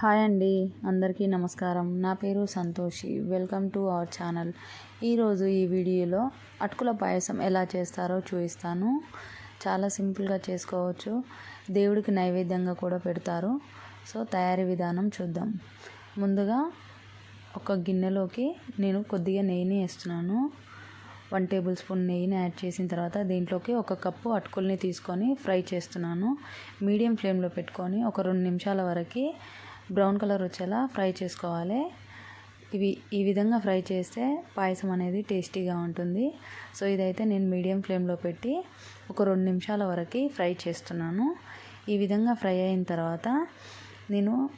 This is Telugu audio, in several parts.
హాయ్ అండి అందరికీ నమస్కారం. నా పేరు Santoshi. Welcome to our channel. ఈరోజు ఈ వీడియోలో అటుకుల పాయసం ఎలా చేస్తారో చూపిస్తాను. చాలా సింపుల్గా చేసుకోవచ్చు. దేవుడికి నైవేద్యంగా కూడా పెడతారు. సో తయారీ విధానం చూద్దాం. ముందుగా ఒక గిన్నెలోకి నేను కొద్దిగా నెయ్యిని వేస్తున్నాను. వన్ టేబుల్ స్పూన్ నెయ్యిని యాడ్ చేసిన తర్వాత దీంట్లోకి ఒక కప్పు అటుకుల్ని తీసుకొని ఫ్రై చేస్తున్నాను. మీడియం ఫ్లేమ్లో పెట్టుకొని ఒక రెండు నిమిషాల వరకు బ్రౌన్ కలర్ వచ్చేలా ఫ్రై చేసుకోవాలి. ఇవి ఈ విధంగా ఫ్రై చేస్తే పాయసం అనేది టేస్టీగా ఉంటుంది. సో ఇదైతే నేను మీడియం ఫ్లేమ్లో పెట్టి ఒక రెండు నిమిషాల వరకు ఫ్రై చేస్తున్నాను. ఈ విధంగా ఫ్రై అయిన తర్వాత నేను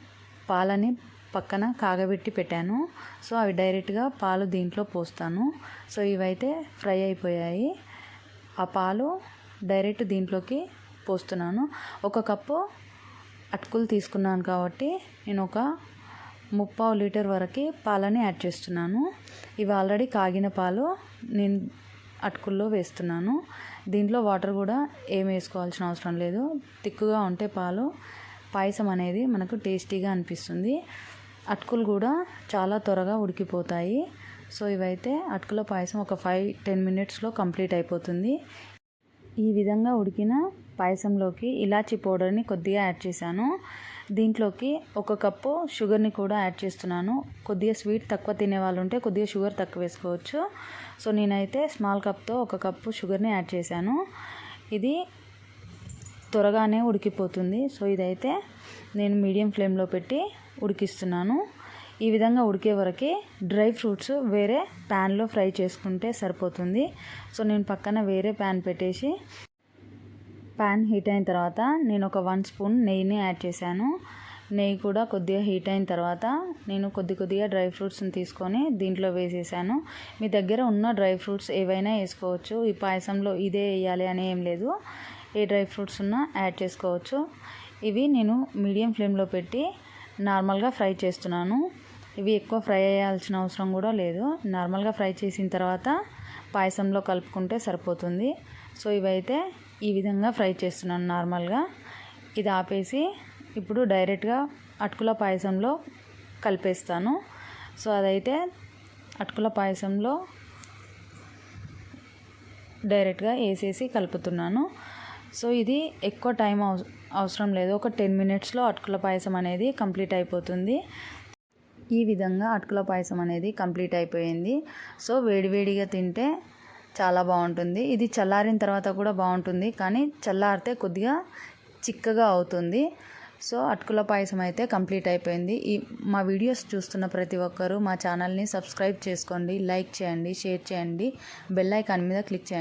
పాలని పక్కన కాగబెట్టి పెట్టాను. సో అవి డైరెక్ట్గా పాలు దీంట్లో పోస్తాను. సో ఇవైతే ఫ్రై అయిపోయాయి. ఆ పాలు డైరెక్ట్ దీంట్లోకి పోస్తున్నాను. ఒక కప్పు అటుకులు తీసుకున్నాను కాబట్టి నేను ఒక ముప్పావు లీటర్ వరకు పాలని యాడ్ చేస్తున్నాను. ఇవి ఆల్రెడీ కాగిన పాలు. నేను అటుకుల్లో వేస్తున్నాను. దీంట్లో వాటర్ కూడా ఏం వేసుకోవాల్సిన అవసరం లేదు. తిక్కుగా ఉంటే పాలు. పాయసం అనేది మనకు టేస్టీగా అనిపిస్తుంది. అటుకులు కూడా చాలా త్వరగా ఉడికిపోతాయి. సో ఇవైతే అటుకుల పాయసం ఒక ఫైవ్ టెన్ మినిట్స్లో కంప్లీట్ అయిపోతుంది. ఈ విధంగా ఉడికిన పాయసంలోకి ఇలాచీ పౌడర్ని కొద్దిగా యాడ్ చేశాను. దీంట్లోకి ఒక కప్పు షుగర్ని కూడా యాడ్ చేస్తున్నాను. కొద్దిగా స్వీట్ తక్కువ తినే వాళ్ళు ఉంటే కొద్దిగా షుగర్ తక్కువ వేసుకోవచ్చు. సో నేనైతే స్మాల్ కప్తో ఒక కప్పు షుగర్ని యాడ్ చేశాను. ఇది త్వరగానే ఉడికిపోతుంది. సో ఇదైతే నేను మీడియం ఫ్లేమ్లో పెట్టి ఉడికిస్తున్నాను. ఈ విధంగా ఉడికే వరకే డ్రై ఫ్రూట్స్ వేరే ప్యాన్లో ఫ్రై చేసుకుంటే సరిపోతుంది. సో నేను పక్కన వేరే ప్యాన్ పెట్టేసి ప్యాన్ హీట్ అయిన తర్వాత నేను ఒక వన్ స్పూన్ నెయ్యిని యాడ్ చేశాను. నెయ్యి కూడా కొద్దిగా హీట్ అయిన తర్వాత నేను కొద్ది కొద్దిగా డ్రై ఫ్రూట్స్ని తీసుకొని దీంట్లో వేసేసాను. మీ దగ్గర ఉన్న డ్రై ఫ్రూట్స్ ఏవైనా వేసుకోవచ్చు. ఈ పాయసంలో ఇదే వేయాలి అని ఏం లేదు. ఏ డ్రై ఫ్రూట్స్ ఉన్నా యాడ్ చేసుకోవచ్చు. ఇవి నేను మీడియం ఫ్లేమ్లో పెట్టి నార్మల్గా ఫ్రై చేస్తున్నాను. ఇవి ఎక్కువ ఫ్రై అయ్యాల్సిన అవసరం కూడా లేదు. నార్మల్గా ఫ్రై చేసిన తర్వాత పాయసంలో కలుపుకుంటే సరిపోతుంది. సో ఇవైతే ఈ విధంగా ఫ్రై చేస్తున్నాను నార్మల్గా. ఇది ఆపేసి ఇప్పుడు డైరెక్ట్గా అటుకుల పాయసంలో కలిపేస్తాను. సో అదైతే అటుకుల పాయసంలో డైరెక్ట్గా వేసేసి కలుపుతున్నాను. సో ఇది ఎక్కువ టైం అవసరం లేదు. ఒక టెన్ మినిట్స్లో అటుకుల పాయసం అనేది కంప్లీట్ అయిపోతుంది. ఈ విధంగా అటుకుల పాయసం అనేది కంప్లీట్ అయిపోయింది. సో వేడివేడిగా తింటే చాలా బాగుంటుంది. ఇది చల్లారిన తర్వాత కూడా బాగుంటుంది. కానీ చల్లారితే కొద్దిగా చిక్కగా అవుతుంది. సో అటుకుల పాయసం అయితే కంప్లీట్ అయిపోయింది. ఈ మా వీడియోస్ చూస్తున్న ప్రతి ఒక్కరూ మా ఛానల్ని సబ్స్క్రైబ్ చేసుకోండి లైక్ చేయండి షేర్ చేయండి బెల్ ఐకాన్ మీద క్లిక్ చేయండి.